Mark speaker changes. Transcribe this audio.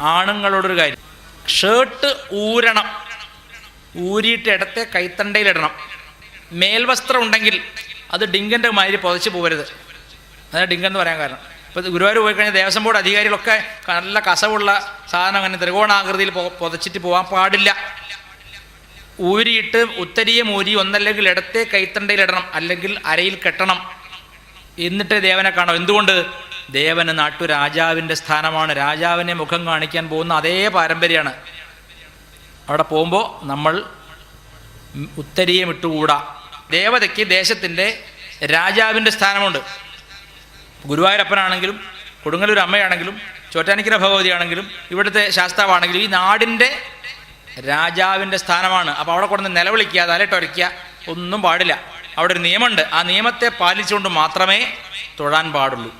Speaker 1: ആണുങ്ങളോടൊരു കാര്യം. ഷേർട്ട് ഊരണം. ഊരിയിട്ട് ഇടത്തെ കൈത്തണ്ടയിലിടണം മേൽവസ്ത്രം ഉണ്ടെങ്കിൽ അത് ഡിങ്കന്റെ മാതിരി പുതച്ച് പോകരുത് അതാണ് ഡിങ്കൻ എന്ന് പറയാൻ കാരണം. ഇപ്പോൾ ഗുരുവായൂർ പോയി കഴിഞ്ഞാൽ ദേവസ്വം ബോർഡ് അധികാരികളൊക്കെ നല്ല കസവുള്ള സാധനം അങ്ങനെ ത്രികോണാകൃതിയിൽ പുതച്ചിട്ട് പോകാൻ പാടില്ല. ഊരിയിട്ട് ഉത്തരിയും ഊരി ഒന്നല്ലെങ്കിൽ ഇടത്തെ കൈത്തണ്ടയിലിടണം അല്ലെങ്കിൽ അരയിൽ കെട്ടണം. എന്നിട്ട് ദേവനെ കാണാം. എന്തുകൊണ്ട്? ദേവന് നാട്ടു രാജാവിന്റെ സ്ഥാനമാണ്. രാജാവിനെ മുഖം കാണിക്കാൻ പോകുന്ന അതേ പാരമ്പര്യമാണ്. അവിടെ പോകുമ്പോൾ നമ്മൾ ഉത്തരീയം ഇട്ടുകൂടാ ദേവതയ്ക്ക് ദേശത്തിന്റെ രാജാവിന്റെ സ്ഥാനമുണ്ട്. ഗുരുവായൂരപ്പനാണെങ്കിലും കൊടുങ്ങല്ലൂർ അമ്മയാണെങ്കിലും ചോറ്റാനിക്കര ഭഗവതിയാണെങ്കിലും ഇവിടുത്തെ ശാസ്താവാണെങ്കിലും ഈ നാടിന്റെ രാജാവിന്റെ സ്ഥാനമാണ്. അപ്പോൾ അവിടെ കൊണ്ടുവന്ന് നിലവിളിക്കുക തലയിട്ടൊരയ്ക്കുക ഒന്നും പാടില്ല. അവിടെ ഒരു നിയമമുണ്ട്. ആ നിയമത്തെ പാലിച്ചുകൊണ്ട് മാത്രമേ തൊഴാൻ പാടുള്ളൂ.